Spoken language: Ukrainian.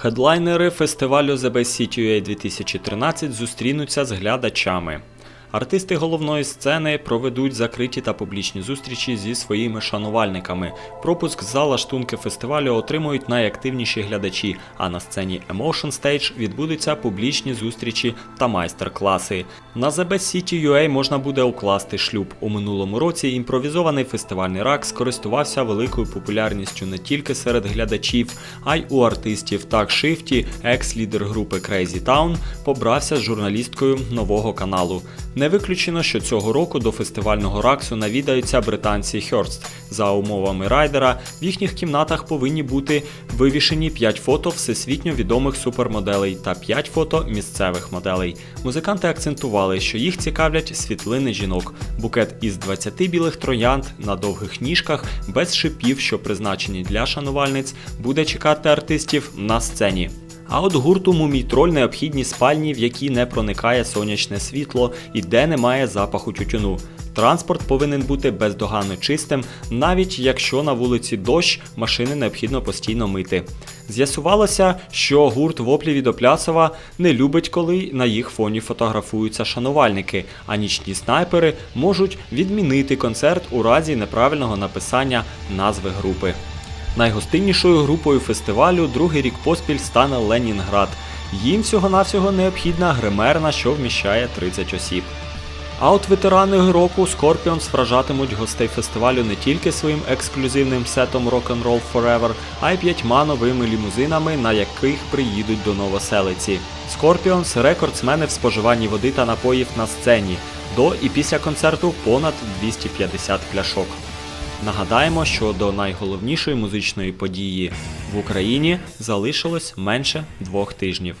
Хедлайнери фестивалю The Best City UA 2013 зустрінуться з глядачами. Артисти головної сцени проведуть закриті та публічні зустрічі зі своїми шанувальниками. Пропуск з зала штунки фестивалю отримують найактивніші глядачі, а на сцені Emotion Stage відбудуться публічні зустрічі та майстер-класи. На The Best City UA можна буде укласти шлюб. У минулому році імпровізований фестивальний рак скористувався великою популярністю не тільки серед глядачів, а й у артистів. Так Шифті, екс-лідер групи Crazy Town, побрався з журналісткою нового каналу. Не виключено, що цього року до фестивального раксу навідаються британці Херст. За умовами райдера, в їхніх кімнатах повинні бути вивішені 5 фото всесвітньо відомих супермоделей та 5 фото місцевих моделей. Музиканти акцентували, що їх цікавлять світлини жінок, букет із 20 білих троянд на довгих ніжках без шипів, що призначені для шанувальниць, буде чекати артистів на сцені. А от гурту Мумій Троль необхідні спальні, в які не проникає сонячне світло і де немає запаху тютюну. Транспорт повинен бути бездоганно чистим, навіть якщо на вулиці дощ, машини необхідно постійно мити. З'ясувалося, що гурт воплі від Оплясова не любить, коли на їх фоні фотографуються шанувальники, а нічні снайпери можуть відмінити концерт у разі неправильного написання назви групи. Найгостиннішою групою фестивалю другий рік поспіль стане Ленінград. Їм всього-навсього необхідна гримерна, що вміщає 30 осіб. А от ветерани року Scorpions вражатимуть гостей фестивалю не тільки своїм ексклюзивним сетом Rock'n'Roll Forever, а й п'ятьма новими лімузинами, на яких приїдуть до Новоселиці. Scorpions – рекордсмени в споживанні води та напоїв на сцені. До і після концерту понад 250 пляшок. Нагадаємо, що до найголовнішої музичної події в Україні залишилось менше двох тижнів.